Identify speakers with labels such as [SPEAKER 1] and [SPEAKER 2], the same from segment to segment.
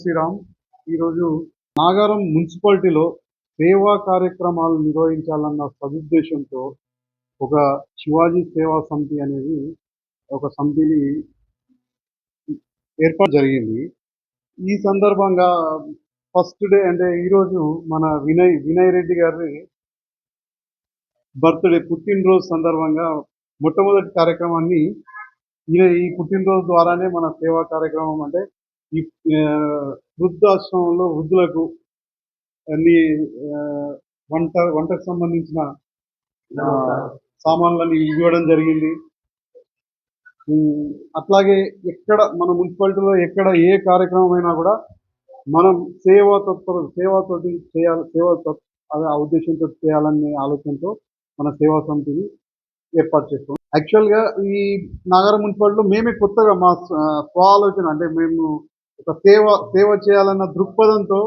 [SPEAKER 1] శ్రీరామ్. ఈరోజు నాగారం మున్సిపాలిటీలో సేవా కార్యక్రమాలు నిర్వహించాలన్న సదుద్దేశంతో ఒక శివాజీ సేవా సమితి అనేది ఒక సమితిని ఏర్పాటు జరిగింది. ఈ సందర్భంగా ఫస్ట్ డే అంటే ఈరోజు మన వినయ్ వినయ్ రెడ్డి గారి బర్త్డే పుట్టినరోజు సందర్భంగా మొట్టమొదటి కార్యక్రమాన్ని ఈయన ఈ పుట్టినరోజు ద్వారానే మన సేవా కార్యక్రమం అంటే ఈ వృద్ధాశ్రమంలో వృద్ధులకు అన్ని వంట వంటకు సంబంధించిన ఆ, సామాన్లని ఇవ్వడం జరిగింది. అట్లాగే ఎక్కడ మన మున్సిపాలిటీలో ఎక్కడ ఏ కార్యక్రమం అయినా కూడా మనం సేవా తత్పర సేవాతోటి చేయాలి సేవా తత్ అదే ఆ ఉద్దేశంతో చేయాలనే ఆలోచనతో మన సేవా సమితిని ఏర్పాటు చేస్తాం. యాక్చువల్గా ఈ నగర మున్సిపాలిటీలో మేమే కొత్తగా మా స్వ స్వ ఆలోచన అంటే మేము ఒక సేవ సేవ చేయాలన్న దృక్పథంతో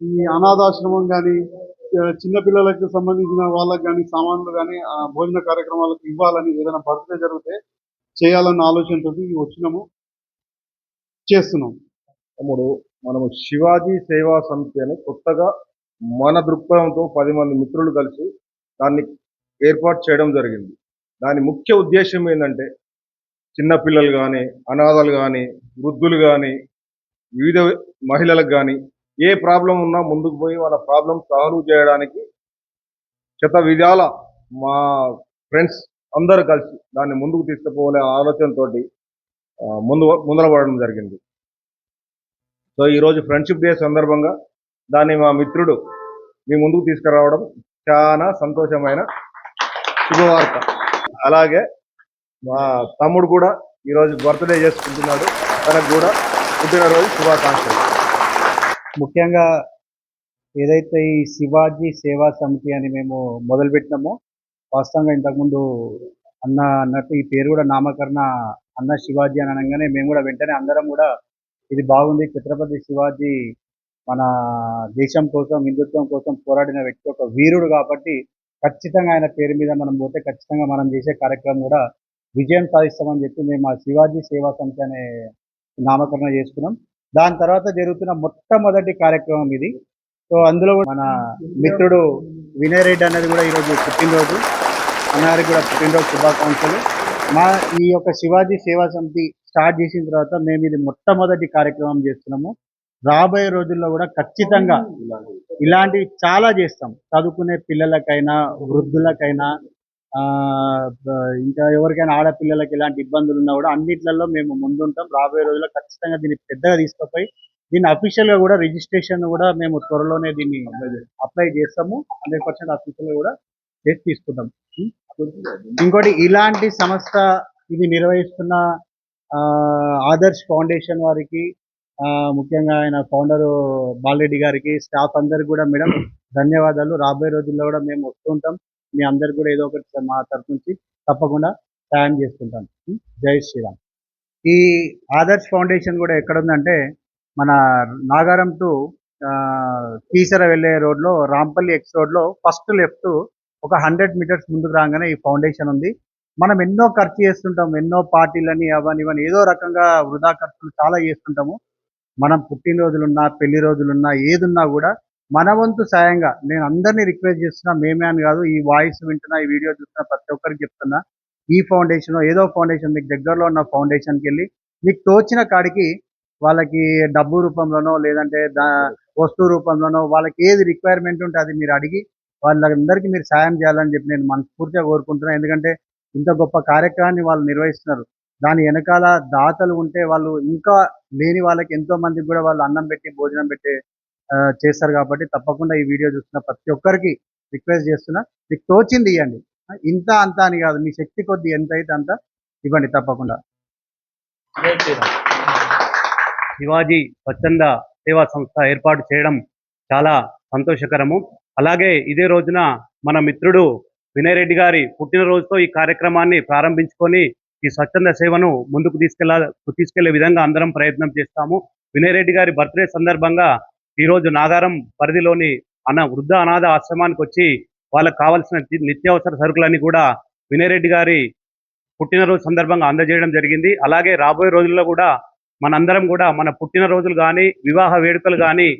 [SPEAKER 1] ఈ అనాథాశ్రమం కానీ చిన్నపిల్లలకు సంబంధించిన వాళ్ళకి కానీ సామాన్లు కానీ భోజన కార్యక్రమాలకు ఇవ్వాలని ఏదైనా బర్త్డే జరిగితే చేయాలన్న ఆలోచనతో వచ్చినాము చేస్తున్నాం.
[SPEAKER 2] తమ్ముడు మనము శివాజీ సేవా సమితి అని కొత్తగా మన దృక్పథంతో పది మంది మిత్రులు కలిసి దాన్ని ఏర్పాటు చేయడం జరిగింది. దాని ముఖ్య ఉద్దేశం ఏంటంటే చిన్నపిల్లలు కానీ అనాథలు కానీ వృద్ధులు కానీ వివిధ మహిళలకు కానీ ఏ ప్రాబ్లం ఉన్నా ముందుకు పోయి వాళ్ళ ప్రాబ్లం సాల్వ్ చేయడానికి శత విధాల మా ఫ్రెండ్స్ అందరూ కలిసి దాన్ని ముందుకు తీసుకుపోలే ఆలోచనతోటి ముందు ముందర పడడం జరిగింది. సో ఈరోజు ఫ్రెండ్షిప్ డే సందర్భంగా దాన్ని మా మిత్రుడు మీ ముందుకు తీసుకురావడం చాలా సంతోషమైన శుభవార్త. అలాగే మా తమ్ముడు కూడా ఈరోజు బర్త్డే చేసుకుంటున్నాడు. తనకు కూడా పుట్టినరోజు శుభాకాంక్షలు.
[SPEAKER 3] ముఖ్యంగా ఏదైతే ఈ శివాజీ సేవా సమితి అని మేము మొదలుపెట్టినామో వాస్తవంగా ఇంతకుముందు అన్న అన్నట్టు ఈ పేరు కూడా నామకరణ అన్న శివాజీ అని అనగానే మేము కూడా వెంటనే అందరం కూడా ఇది బాగుంది. ఛత్రపతి శివాజీ మన దేశం కోసం హిందుత్వం కోసం పోరాడిన వ్యక్తి ఒక వీరుడు కాబట్టి ఖచ్చితంగా ఆయన పేరు మీద మనం పోతే ఖచ్చితంగా మనం చేసే కార్యక్రమం కూడా విజయం సాధిస్తామని చెప్పి మేము ఆ శివాజీ సేవా సమితి అనే నామకరణ చేసుకున్నాం. దాని తర్వాత జరుగుతున్న మొట్టమొదటి కార్యక్రమం ఇది. సో అందులో కూడా మన మిత్రుడు వినయ్ రెడ్డి అనేది కూడా ఈరోజు పుట్టినరోజు. అన్నగారికి కూడా పుట్టినరోజు శుభాకాంక్షలు. మా ఈ యొక్క శివాజీ సేవా సమితి స్టార్ట్ చేసిన తర్వాత మేము ఇది మొట్టమొదటి కార్యక్రమం చేస్తున్నాము. రాబోయే రోజుల్లో కూడా ఖచ్చితంగా ఇలాంటివి చాలా చేస్తాం. చదువుకునే పిల్లలకైనా వృద్ధులకైనా ఇంకా ఎవరికైనా ఆడపిల్లలకి ఇలాంటి ఇబ్బందులు ఉన్నా కూడా అన్నిట్లలో మేము ముందుంటాం. రాబోయే రోజుల్లో ఖచ్చితంగా దీన్ని పెద్దగా తీసుకుపోయి దీన్ని అఫీషియల్గా కూడా రిజిస్ట్రేషన్ కూడా మేము త్వరలోనే దీన్ని అప్లై చేస్తాము. హండ్రెడ్ పర్సెంట్ అఫీషియల్గా కూడా చేసి తీసుకుంటాం. ఇంకోటి ఇలాంటి సంస్థ ఇది నిర్వహిస్తున్న ఆ, ఆదర్శ్ ఫౌండేషన్ వారికి ఆ, ముఖ్యంగా ఆయన ఫౌండర్ బాలరెడ్డి గారికి స్టాఫ్ అందరికి కూడా మేడం ధన్యవాదాలు. రాబోయే రోజుల్లో కూడా మేము వస్తుంటాం మీ అందరికి కూడా ఏదో ఒకటి మా తరఫు నుంచి తప్పకుండా సాయం చేసుకుంటాం జై శ్రీరామ్. ఈ ఆదర్శ్ ఫౌండేషన్ కూడా ఎక్కడుందంటే మన నాగారం టు కీసర వెళ్ళే రోడ్లో రాంపల్లి ఎక్స్ రోడ్లో ఫస్ట్ లెఫ్ట్ ఒక హండ్రెడ్ మీటర్స్ ముందుకు రాగానే ఈ ఫౌండేషన్ ఉంది. మనం ఎన్నో ఖర్చు చేస్తుంటాం ఎన్నో పార్టీలని అవని ఇవని ఏదో రకంగా వృధా ఖర్చులు చాలా చేస్తుంటాము. మనం పుట్టినరోజులున్నా పెళ్ళి రోజులున్నా ఏదున్నా కూడా మన వంతు సాయంగా నేను అందరినీ రిక్వెస్ట్ చేస్తున్నా మేమే అని కాదు ఈ వాయిస్ వింటున్నా ఈ వీడియో చూస్తున్నా ప్రతి ఒక్కరికి చెప్తున్నా ఈ ఫౌండేషన్ ఏదో ఫౌండేషన్ మీకు దగ్గరలో ఉన్న ఫౌండేషన్కి వెళ్ళి మీకు తోచిన కాడికి వాళ్ళకి డబ్బు రూపంలోనో లేదంటే దా వస్తువు రూపంలోనో వాళ్ళకి ఏది రిక్వైర్మెంట్ ఉంటే అది మీరు అడిగి వాళ్ళందరికీ మీరు సాయం చేయాలని చెప్పి నేను మనస్ఫూర్తిగా కోరుకుంటున్నాను ఎందుకంటే ఇంత గొప్ప కార్యక్రమాన్ని వాళ్ళు నిర్వహిస్తున్నారు. దాని వెనకాల దాతలు ఉంటే వాళ్ళు ఇంకా లేని వాళ్ళకి ఎంతో మందికి కూడా వాళ్ళు అన్నం పెట్టి భోజనం పెట్టి చేస్తారు కాబట్టి తప్పకుండా ఈ వీడియో చూస్తున్న ప్రతి ఒక్కరికి రిక్వెస్ట్ చేస్తున్నా. మీకు తోచింది ఇవ్వండి. ఇంత అంత అని కాదు. మీ శక్తి కొద్ది ఎంత అయితే అంత ఇవ్వండి తప్పకుండా.
[SPEAKER 4] శివాజీ స్వచ్ఛంద సేవా సంస్థ ఏర్పాటు చేయడం చాలా సంతోషకరము. అలాగే ఇదే రోజున మన మిత్రుడు వినయ్ రెడ్డి గారి పుట్టినరోజుతో ఈ కార్యక్రమాన్ని ప్రారంభించుకొని ఈ స్వచ్ఛంద సేవను ముందుకు తీసుకెళ్ళ తీసుకెళ్ళే విధంగా అందరం ప్రయత్నం చేస్తాము. వినయ్ రెడ్డి గారి బర్త్డే సందర్భంగా ఈ రోజు నాగారం పరిధిలోని అన్న వృద్ధ అనాథ ఆశ్రమానికి వచ్చి వాళ్ళకు కావాల్సిన నిత్యావసర సరుకులన్నీ కూడా వినయరెడ్డి గారి పుట్టినరోజు సందర్భంగా అందజేయడం జరిగింది. అలాగే రాబోయే రోజుల్లో కూడా మనందరం కూడా మన పుట్టినరోజులు కానీ వివాహ వేడుకలు కానీ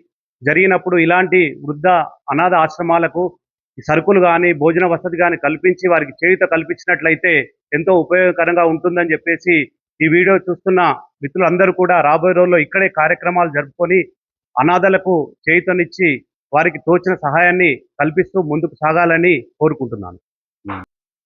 [SPEAKER 4] జరిగినప్పుడు ఇలాంటి వృద్ధ అనాథ ఆశ్రమాలకు ఈ సరుకులు కానీ భోజన వసతి కానీ కల్పించి వారికి చేయుత కల్పించినట్లయితే ఎంతో ఉపయోగకరంగా ఉంటుందని చెప్పేసి ఈ వీడియో చూస్తున్న మిత్రులందరూ కూడా రాబోయే రోజుల్లో ఇక్కడే కార్యక్రమాలు జరుపుకొని అనాథలకు చేయుతనిచ్చి వారికి తోచిన సహాయాన్ని కల్పిస్తూ ముందుకు సాగాలని కోరుకుంటున్నాను.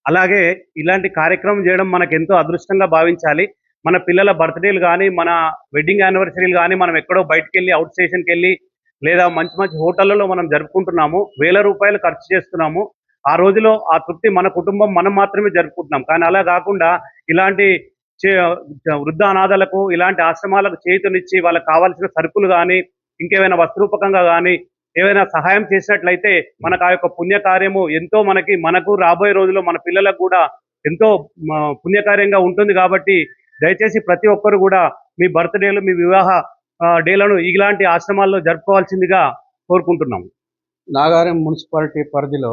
[SPEAKER 4] అలాగే ఇలాంటి కార్యక్రమం చేయడం మనకు ఎంతో అదృష్టంగా భావించాలి. మన పిల్లల బర్త్డేలు కానీ మన వెడ్డింగ్ యానివర్సరీలు కానీ మనం ఎక్కడో బయటకు వెళ్ళి అవుట్ స్టేషన్కి వెళ్ళి లేదా మంచి మంచి హోటళ్ళలో మనం జరుపుకుంటున్నాము. వేల రూపాయలు ఖర్చు చేస్తున్నాము. ఆ రోజులో ఆ తృప్తి మన కుటుంబం మనం మాత్రమే జరుపుకుంటున్నాం. కానీ అలా కాకుండా ఇలాంటి చే- వృద్ధ అనాథలకు ఇలాంటి ఆశ్రమాలకు చేతునిచ్చి వాళ్ళకి కావాల్సిన సరుకులు కానీ ఇంకేమైనా వస్త్రూపకంగా కానీ ఏవైనా సహాయం చేసినట్లయితే మనకు ఆ యొక్క పుణ్యకార్యము ఎంతో మనకి మనకు రాబోయే రోజుల్లో మన పిల్లలకు కూడా ఎంతో పుణ్యకార్యంగా ఉంటుంది కాబట్టి దయచేసి ప్రతి ఒక్కరు కూడా మీ బర్త్డేలు మీ వివాహ డేలను ఇలాంటి ఆశ్రమాల్లో జరుపుకోవాల్సిందిగా కోరుకుంటున్నాం.
[SPEAKER 5] నాగారం మున్సిపాలిటీ పరిధిలో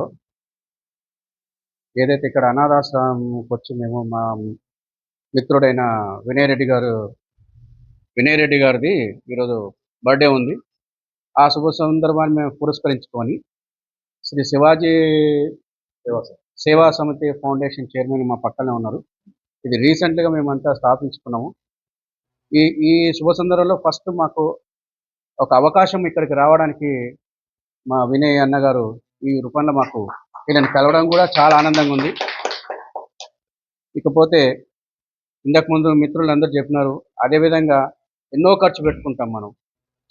[SPEAKER 5] ఏదైతే ఇక్కడ అనాథాశ్రమంకి వచ్చి మేము మా మిత్రుడైన వినయ్ రెడ్డి గారు వినయ్ రెడ్డి గారిది ఈరోజు బర్త్డే ఉంది. ఆ శుభ సందర్భాన్ని మేము పురస్కరించుకొని శ్రీ శివాజీ సేవా సమితి. ఫౌండేషన్ చైర్మన్ మా పక్కనే ఉన్నారు. ఇది రీసెంట్గా మేమంతా స్థాపించుకున్నాము. ఈ ఈ శుభ సందర్భంలో ఫస్ట్ మాకు ఒక అవకాశం ఇక్కడికి రావడానికి మా వినయ్ అన్న గారు ఈ రూపంలో మాకు వీళ్ళని కలవడం కూడా చాలా ఆనందంగా ఉంది. ఇకపోతే ఇంతకు ముందు మిత్రులు అందరూ చెప్పినారు అదేవిధంగా ఎన్నో ఖర్చు పెట్టుకుంటాం మనం.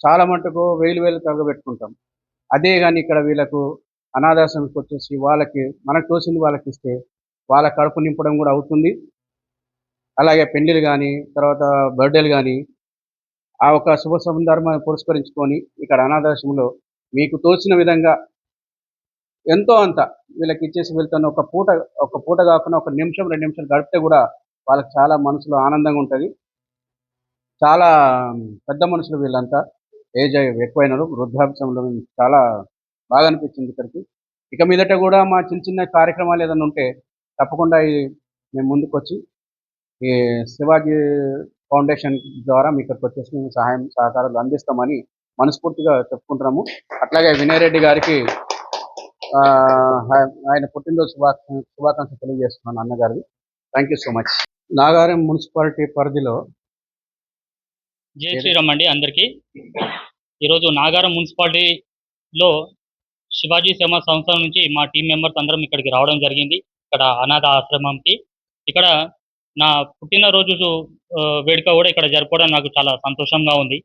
[SPEAKER 5] చాలా మటుకు వేలు వేలు తగ్గ అదే కానీ ఇక్కడ వీళ్ళకు అనాథాశ్రమంకి వచ్చేసి వాళ్ళకి మనకు తోసింది వాళ్ళకి ఇస్తే వాళ్ళ కడుపు నింపడం కూడా అవుతుంది. అలాగే పెళ్ళిలు కానీ తర్వాత బర్త్డేలు కానీ ఆ ఒక శుభ సందర్భాన్ని పురస్కరించుకొని ఇక్కడ అనాథాశ్రమంలో మీకు తోచిన విధంగా ఎంతో అంత వీళ్ళకి ఇచ్చేసి వెళ్తాను ఒక పూట ఒక పూట కాకుండా ఒక నిమిషం రెండు నిమిషాలు గడిపితే కూడా వాళ్ళకి చాలా మనసులో ఆనందంగా ఉంటుంది. చాలా పెద్ద మనుషులు వీళ్ళంతా. ఏజ్ ఎక్కువైనారు. వృద్ధాప్యంలో చాలా బాగా అనిపించింది ఇక్కడికి. ఇక మీదట కూడా మా చిన్న చిన్న కార్యక్రమాలు ఏదైనా ఉంటే తప్పకుండా మేము ముందుకొచ్చి ఈ శివాజీ ఫౌండేషన్ ద్వారా మీ ఇక్కడికి వచ్చేసి మేము సహాయం సహకారాలు అందిస్తామని మనస్ఫూర్తిగా చెప్పుకుంటున్నాము. అట్లాగే వినయ్ రెడ్డి గారికి ఆ, ఆయన- పుట్టినరోజు శుభాకాంక్ష శుభాకాంక్షలు తెలియజేస్తున్నాను అన్నగారికి thank you so much Nagaram municipality పరిధిలో
[SPEAKER 6] జై శ్రీరామ్ అండి అందరికీ. ఈరోజు నాగారం మున్సిపాలిటీలో శివాజీ సేవా సంస్థ నుంచి మా టీం మెంబర్స్ అందరం ఇక్కడికి రావడం జరిగింది. ఇక్కడ అనాథ ఆశ్రమంకి. ఇక్కడ నా పుట్టినరోజు వేడుక కూడా ఇక్కడ జరుపుకోవడం నాకు చాలా సంతోషంగా ఉంది.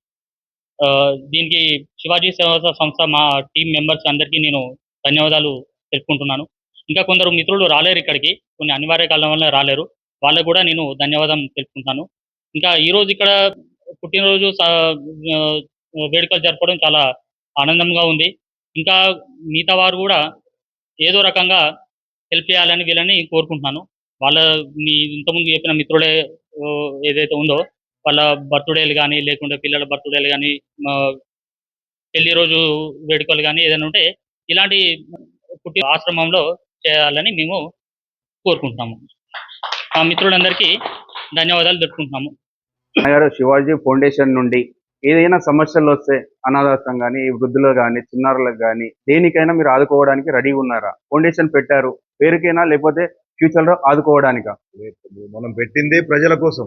[SPEAKER 6] దీనికి శివాజీ సేవా సంస్థ మా టీం మెంబర్స్ అందరికీ నేను ధన్యవాదాలు తెలుపుకుంటున్నాను. ఇంకా కొందరు మిత్రులు రాలేరు ఇక్కడికి. కొన్ని అనివార్య కారణం వల్ల రాలేరు. వాళ్ళకు కూడా నేను ధన్యవాదం తెలుపుకుంటాను ఇంకా ఈ రోజు ఇక్కడ పుట్టినరోజు వేడుకలు జరపడం చాలా ఆనందంగా ఉంది. ఇంకా మిగతా వారు కూడా ఏదో రకంగా హెల్ప్ చేయాలని వీళ్ళని కోరుకుంటున్నాను. వాళ్ళ మీ ఇంతకుముందు చెప్పిన మిత్రుడే ఏదైతే ఉందో వాళ్ళ బర్త్డేలు కానీ లేకుంటే పిల్లల బర్త్డేలు కానీ పెళ్ళి రోజు వేడుకలు కానీ ఏదైనా ఉంటే ఇలాంటి పుట్టి ఆశ్రమంలో చేయాలని మేము కోరుకుంటున్నాము. మా మిత్రులందరికీ ధన్యవాదాలు తెలుపుకుంటున్నాము.
[SPEAKER 7] గారు శివాజీ ఫౌండేషన్ నుండి. ఏదైనా సమస్యలు వస్తే అనాథాశ్రం కానీ వృద్ధులకు కానీ చిన్నారులకు కానీ దేనికైనా మీరు ఆదుకోవడానికి రెడీగా ఉన్నారా? ఫౌండేషన్ పెట్టారు. పేరుకైనా లేకపోతే ఫ్యూచర్లో ఆదుకోవడానికా?
[SPEAKER 2] మనం పెట్టిందే ప్రజల కోసం.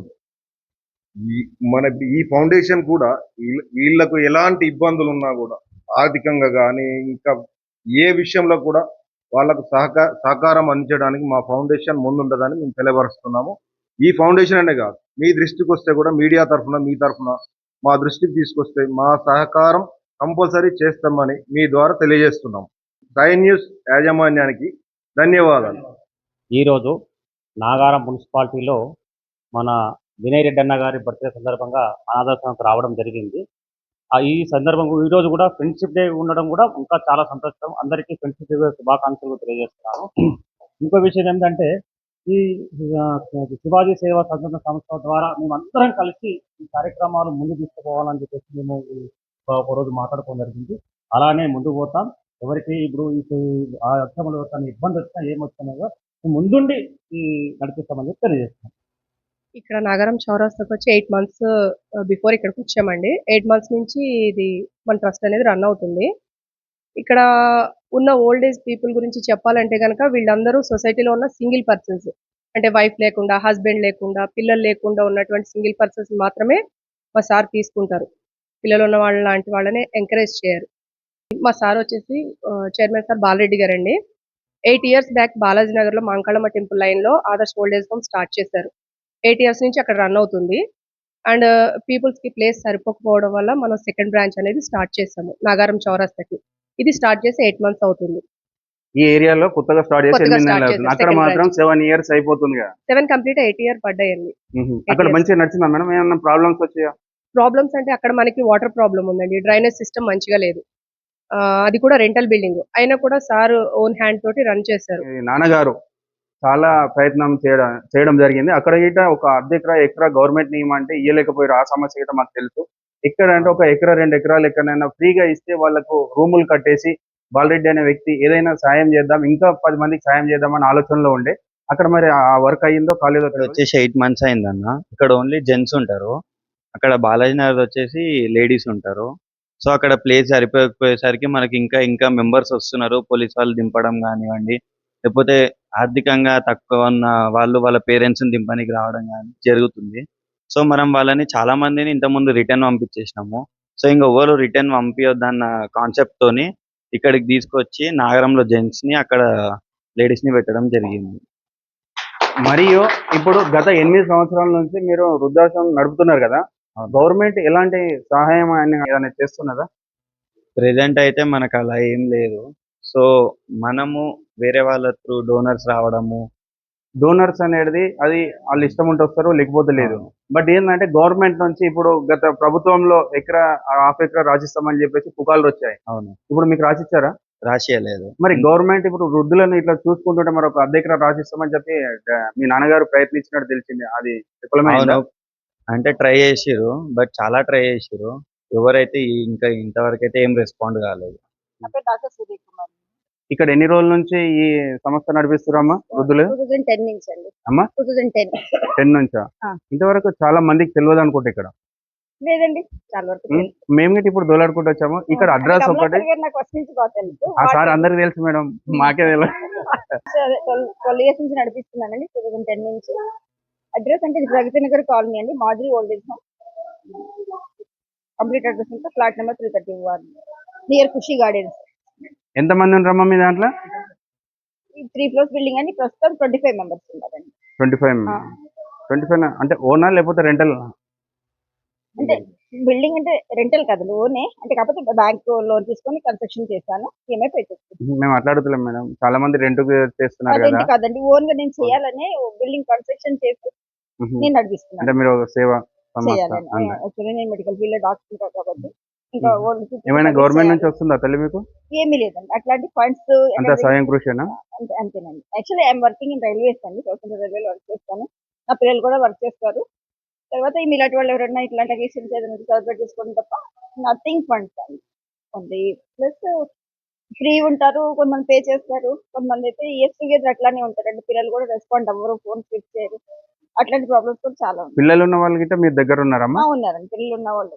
[SPEAKER 2] ఈ మన ఈ ఫౌండేషన్ కూడా వీళ్ళకు ఎలాంటి ఇబ్బందులు ఉన్నా కూడా ఆర్థికంగా కానీ ఇంకా ఏ విషయంలో కూడా వాళ్ళకు సహకార సహకారం అందించడానికి మా ఫౌండేషన్ ముందుండదని మేము తెలియపరుస్తున్నాము. ఈ ఫౌండేషన్ అనే కాదు. మీ దృష్టికి వస్తే కూడా మీడియా తరఫున మీ తరఫున మా దృష్టికి తీసుకొస్తే మా సహకారం కంపల్సరీ చేస్తామని మీ ద్వారా తెలియజేస్తున్నాం. సై న్యూస్ యాజమాన్యానికి ధన్యవాదాలు.
[SPEAKER 8] ఈరోజు నాగారం మున్సిపాలిటీలో మన వినయ్ రెడ్డి అన్న గారి బర్త్డే సందర్భంగా అనాథాశ్రమంకి రావడం జరిగింది. ఆ ఈ సందర్భం ఈ రోజు కూడా ఫ్రెండ్షిప్ డే ఉండడం కూడా ఇంకా చాలా సంతోషం. అందరికీ ఫ్రెండ్షిప్ డే శుభాకాంక్షలు తెలియజేస్తున్నాను. ఇంకో విషయం ఏంటంటే ఈ శివాజీ సేవా సంఘటన సంస్థ ద్వారా మేమందరం కలిసి ఈ కార్యక్రమాలు ముందు తీసుకుపోవాలని చెప్పేసి మేము ఒక- రోజు మాట్లాడుకోవడం జరిగింది. అలానే ముందుకు పోతాం. ఎవరికి ఇప్పుడు ఆ అర్థంలో తన ఇబ్బంది వచ్చినా ఏమొచ్చినా ముందుండి ఈ నడిపిస్తామని చెప్పి తెలియజేస్తాం
[SPEAKER 9] ఇక్కడ నగరం చౌరాస్తాకి వచ్చి ఎయిట్ మంత్స్ బిఫోర్ ఇక్కడికి వచ్చామండి. ఎయిట్ మంత్స్ నుంచి ఇది మన ట్రస్ట్ అనేది రన్ అవుతుంది. ఇక్కడ ఉన్న ఓల్డ్ ఏజ్ పీపుల్ గురించి చెప్పాలంటే కనుక వీళ్ళందరూ సొసైటీలో ఉన్న సింగిల్ పర్సన్స్ అంటే వైఫ్ లేకుండా హస్బెండ్ లేకుండా పిల్లలు లేకుండా ఉన్నటువంటి సింగిల్ పర్సన్స్ మాత్రమే మా సార్ తీసుకుంటారు. పిల్లలు ఉన్న వాళ్ళ లాంటి వాళ్ళని ఎంకరేజ్ చేయరు. మా సార్ వచ్చేసి చైర్మన్ సార్ బాలరెడ్డి గారండి. ఎయిట్ ఇయర్స్ బ్యాక్ బాలాజీ నగర్లో మాంకాళమ్మ టెంపుల్ లైన్లో Adarsh old age home start చేశారు. ఎయిట్ ఇయర్స్ నుంచి అక్కడ రన్ అవుతుంది. అండ్ పీపుల్స్ uh, కి ప్లేస్ సరిపోకపోవడం వల్ల మనం సెకండ్ బ్రాంచ్ అనేది స్టార్ట్ చేసాము నాగారం చౌరస్తాకి. ఇది స్టార్ట్ చేసి ఎయిట్ మంత్స్ అవుతుంది.
[SPEAKER 5] ఈ ఏరియాలో కొత్తగా స్టార్ట్ చేసి ఎనిమిది నెలలు అవుతుంది? అక్కడ మాత్రం సెవెన్ ఇయర్స్ అయిపోతుంది కదా
[SPEAKER 9] సెవెన్ కంప్లీట్ ఎయిట్ ఇయర్ పడ్డాయండి.
[SPEAKER 5] అక్కడ. మంచిగా నడిచిందా మేడం? ఏమన్నా ప్రాబ్లమ్స్ వచ్చాయా?
[SPEAKER 9] ప్రాబ్లమ్స్ అంటే అక్కడ మనకి వాటర్ ప్రాబ్లం ఉందండి. డ్రైనేజ్ సిస్టమ్ మంచిగా లేదు. అది కూడా రెంటల్ బిల్డింగ్ అయినా కూడా సార్ ఓన్ హ్యాండ్ తోటి రన్ చేశారు.
[SPEAKER 5] నాన్నగారు చాలా ప్రయత్నం చేయడం చేయడం జరిగింది. అక్కడ గిట ఒక అర్ధ ఎకరా ఎకరా గవర్నమెంట్ నియమం అంటే ఇయ్యలేకపోయారు. ఆ సమస్య గిట మాకు తెలుసు. ఇక్కడ అంటే ఒక ఎకరా రెండు ఎకరాలు ఎక్కడైనా ఫ్రీగా ఇస్తే వాళ్ళకు రూములు కట్టేసి బాలరెడ్డి అనే వ్యక్తి ఏదైనా సాయం చేద్దాం ఇంకా పది మందికి సాయం చేద్దాం అనే ఆలోచనలో ఉండే. అక్కడ మరి ఆ వర్క్ అయ్యిందో కాలేదో
[SPEAKER 10] ఇక్కడ వచ్చేసి ఎయిట్ మంత్స్ అయిందన్న. ఇక్కడ ఓన్లీ జెంట్స్ ఉంటారు. అక్కడ బాలాజీ నగర్ వచ్చేసి లేడీస్ ఉంటారు. సో అక్కడ ప్లేస్ సరిపోకపోయేసరికి మనకి ఇంకా ఇంకా మెంబర్స్ వస్తున్నారు. పోలీస్ వాళ్ళు దింపడం కానివ్వండి లేకపోతే ఆర్థికంగా తక్కువ ఉన్న వాళ్ళు వాళ్ళ పేరెంట్స్ని దింపడానికి రావడం కానీ జరుగుతుంది. సో మనం వాళ్ళని చాలా మందిని ఇంతకుముందు రిటర్న్ పంపించేసినాము. సో ఇంకా ఎవరు రిటర్న్ పంపించొద్దన్న కాన్సెప్ట్ తోని ఇక్కడికి తీసుకొచ్చి నాగరంలో జెంట్స్ని అక్కడ లేడీస్ని పెట్టడం జరిగింది.
[SPEAKER 5] మరియు ఇప్పుడు గత ఎనిమిది సంవత్సరాల నుంచి మీరు వృద్ధాశ్రమం నడుపుతున్నారు కదా గవర్నమెంట్ ఎలాంటి సహాయం అని ఏదైనా చేస్తున్నదా?
[SPEAKER 10] ప్రెసెంట్ అయితే మనకు అలా ఏం లేదు. సో మనము వేరే వాళ్ళ త్రూ డోనర్స్ రావడము
[SPEAKER 5] డోనర్స్ అనేది అది వాళ్ళు ఇష్టం ఉంటే వస్తారు లేకపోతే లేదు. బట్ ఏంటంటే గవర్నమెంట్ నుంచి ఇప్పుడు గత ప్రభుత్వంలో ఎకరా హాఫ్ ఎకరా రాసిస్తామని చెప్పేసి పుకార్లు వచ్చాయి.
[SPEAKER 10] అవును.
[SPEAKER 5] ఇప్పుడు మీకు రాసిచ్చారా?
[SPEAKER 10] రాసియలేదు.
[SPEAKER 5] మరి గవర్నమెంట్ ఇప్పుడు వృద్ధులను ఇట్లా చూసుకుంటుంటే మరి ఒక అర్ధ ఎకరా రాసిస్తామని చెప్పి మీ నాన్నగారు ప్రయత్నించినట్టు తెలిసింది. అది
[SPEAKER 10] అంటే ట్రై చేసిర్రు బట్ చాలా ట్రై చేసిర్రు. ఎవరైతే ఇంకా ఇంతవరకు అయితే ఏం రెస్పాండ్ కాలేదు.
[SPEAKER 5] ఇక్కడ ఎన్ని రోజుల నుంచి ఈ సంస్థ నడిపిస్తున్నారమ్మా వృద్ధులు?
[SPEAKER 11] టెన్ నుంచి అండి.
[SPEAKER 5] అమ్మా?
[SPEAKER 11] టెన్.
[SPEAKER 5] టెన్ నుంచా. ఇంతవరకు చాలా మందికి తెలియదు అనుకుంటా ఇక్కడ.
[SPEAKER 11] లేదండి చాలా వరకు
[SPEAKER 5] ఉం? మేము గిట్ట ఇప్పుడు దోలాడుకుంటూ వచ్చాము. ఇక్కడ అడ్రస్ ఒకటి. ఆ సార్ అందరికి తెలుసు మేడం. మాకే
[SPEAKER 11] ట్వెల్వ్ ఇయర్స్ నుంచి నడిపిస్తున్నానండి టూ టెన్ నుంచి. అడ్రస్ అంటే ప్రగతి నగర్ కాలనీ అండి మాదిరి old age home. Complete address ఇంకా flat number three thirty one. Near Khushi gardens.
[SPEAKER 5] ఎంత మంది ఉన్నారమ్మా మీ దాంట్లో?
[SPEAKER 11] ఈ త్రీ ఫ్లోర్స్ బిల్డింగ్ అండి ప్రస్తుతం ట్వంటీ ఫైవ్ మెంబర్స్ ఉన్నారండి.
[SPEAKER 5] Twenty five. ట్వంటీ ఫైవ్ అంటే ఓనర్ లేకపోతే రెంటల్?
[SPEAKER 11] అంటే బిల్డింగ్ అంటే రెంటల్ కదండి ఓనే. అంటే కాకపోతే బ్యాంక్ లోన్ తీసుకొని కన్స్ట్రక్షన్ చేశాను ఈఎంఐ పే
[SPEAKER 5] మేము మాట్లాడుతున్నాం మేడం. చాలా మంది రెంట్ చేస్తున్నారు కదా.
[SPEAKER 11] కాదండి ఓన్గా నేను చేయాలనే బిల్డింగ్ కన్స్ట్రక్షన్ చేసి. నేను నడిపిస్తున్నాను
[SPEAKER 5] అంటే మీరు సేవ
[SPEAKER 11] చేయాలని నేను మెడికల్ ఫీల్డ్ డాక్టర్ కాబట్టి. ఓన్
[SPEAKER 5] ఏమైనా గవర్నమెంట్. నుంచి వస్తుందా తల్లి మీకు?
[SPEAKER 11] ఏమీ లేదండి. అట్లాంటి ఫండ్స్
[SPEAKER 5] అంత స్వయం కృషినా?
[SPEAKER 11] అంతేనండి. Actually I'm working in railways అండి. గవర్నమెంట్ రైల్వేలో వర్క్ చేస్తాను. నా పిల్లలు కూడా వర్క్ చేస్తారు. తర్వాత ఈ ఇలాంటి వాళ్ళు ఎవరైనా ఇట్లాంటి అకేషన్స్ ఏదైనా సెలబ్రేట్ చేసుకోవడం తప్ప నథింగ్ ఫండ్స్ అండి. ఉంది ప్లస్ ఫ్రీ ఉంటారు కొంతమంది పే చేస్తారు. కొంతమంది అయితే ఇయర్స్ టుగెదర్ అట్లానే ఉంటారండి. పిల్లలు కూడా రెస్పాండ్ అవ్వరు ఫోన్ స్విచ్ చేయరు. అట్లాంటి ప్రాబ్లమ్స్ కూడా చాలా ఉన్నాయి
[SPEAKER 5] పిల్లలు ఉన్న వాళ్ళు గిట్ట మీ దగ్గర ఉన్నారమ్మా
[SPEAKER 11] ఉన్నారండి. పిల్లలు ఉన్న వాళ్ళు.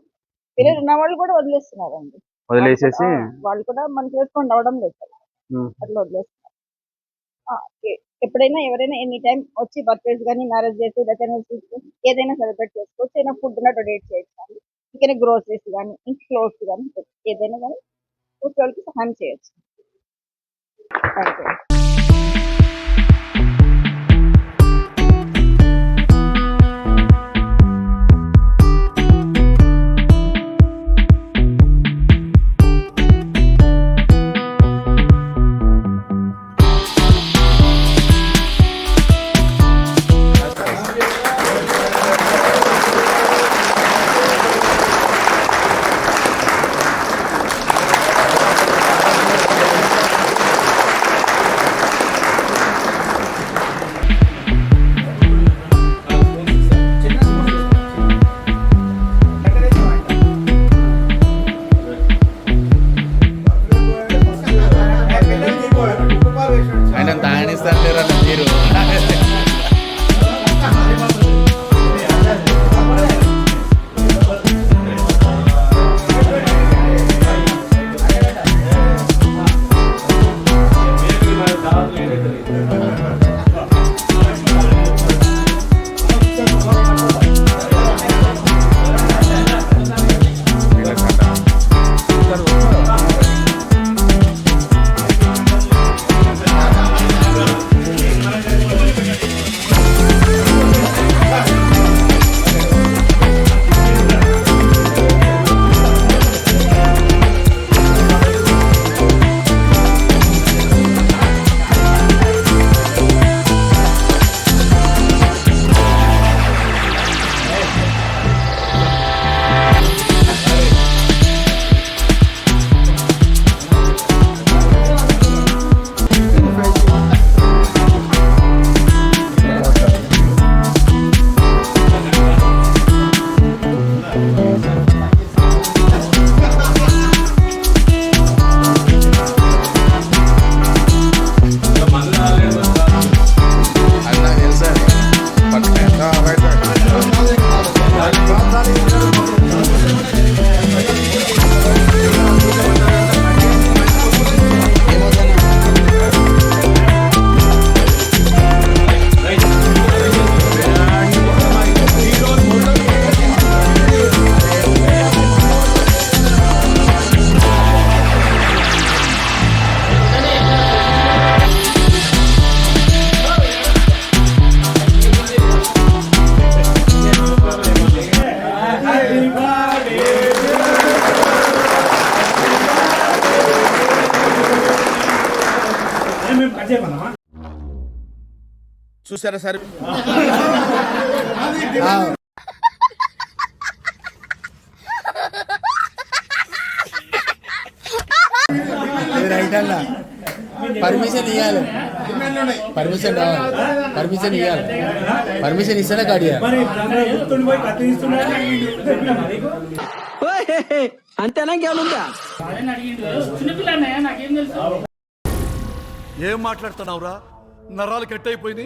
[SPEAKER 11] పిల్లలు ఉన్న వాళ్ళు కూడా వదిలేస్తున్నారండి.
[SPEAKER 5] వదిలేసేసి
[SPEAKER 11] వాళ్ళు కూడా మనకి రెస్పాండ్ అవ్వడం లేదు. అట్లా వదిలేస్తున్నారు. ఎప్పుడైనా ఎవరైనా ఎనీ టైం వచ్చి బర్త్డేస్ కానీ మ్యారేజ్ డేస్ డెత్ ఏదైనా సెలబ్రేట్ చేసుకోవచ్చు. ఏదైనా ఫుడ్ నా డొనేట్ చేయొచ్చు. అండి ఇంకా గ్రోసరీస్ కానీ ఇంక క్లోత్స్ కానీ ఏదైనా కానీ వాళ్ళకి సహాయం చేయొచ్చు. థ్యాంక్ యూ
[SPEAKER 12] చూసారా సార్?
[SPEAKER 13] పర్మిషన్ ఇవ్వాలి పర్మిషన్ రావాలి. పర్మిషన్ ఇవ్వాలి పర్మిషన్ ఇస్తేనే కాడి
[SPEAKER 12] ఏం మాట్లాడుతున్నావురా? నరాలు కట్ అయిపోయింది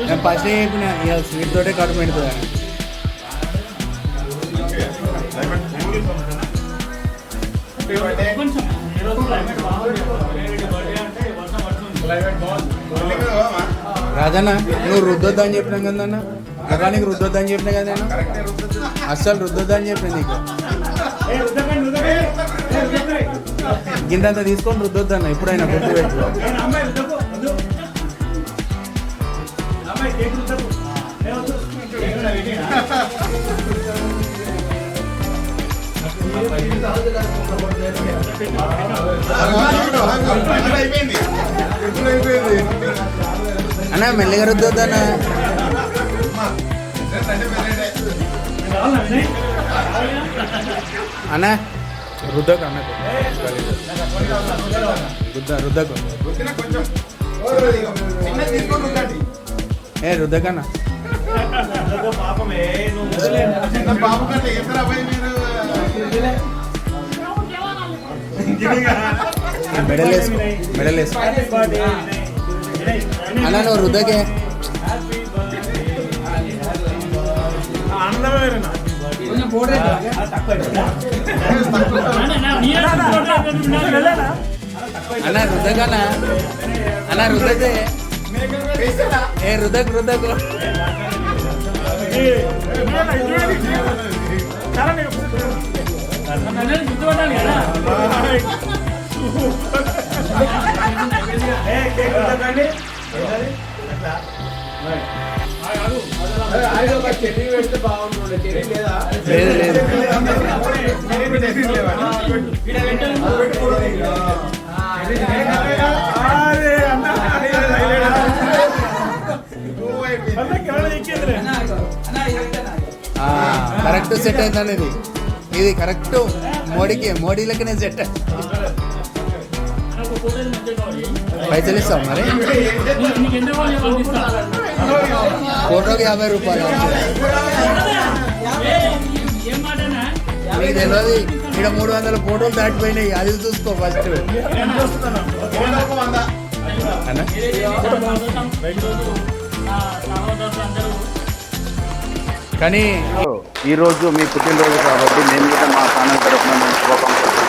[SPEAKER 13] నేను ఫస్ట్ చెప్పిన ఇక స్వీట్ తోటే కడుపు పెడుతుంది రాజన్న నువ్వు రుద్దొద్దని చెప్పినాం కదన్న ముఖానికి రుద్దొద్దని చెప్పినా కదా అస్సలు రుద్దొద్దని చెప్పిన నీకు? గింతంత తీసుకొని రుద్దొద్దన్న ఎప్పుడైనా గుర్తు పెట్టు.
[SPEAKER 2] అయిపోయింది ఇప్పుడు అయిపోయింది
[SPEAKER 13] అన్న మెల్లగా రుద్దొద్దన్న. అన్న రుద్దకు అన్న రుద్ద రుద్దకు ఏ రుద్దకన్నా మెడలేసుకో మెడలేసుకో అన్న నువ్వు రుద్దకే అన్న రుద్దకన్నా అన్న రుద్దతే ఏ రుద్దకు రుద్దకు లేదు లేదు కరెక్ట్ సెట్ అవుతుంది ఇది. ఇది కరెక్ట్ మోడీకి మోడీ లెక్కనే సెట్ పైసలు ఇస్తాం మరి? ఫోటోకి యాభై రూపాయలు మీకు తెలియదు ఇక్కడ మూడు వందల ఫోటోలు దాటిపోయినాయి. అది చూసుకో ఫస్ట్ కానీ
[SPEAKER 5] ఈరోజు మీ పుట్టినరోజు కాబట్టి మేము కూడా మా ఛానల్ తరఫున శుభాకాంక్షలు.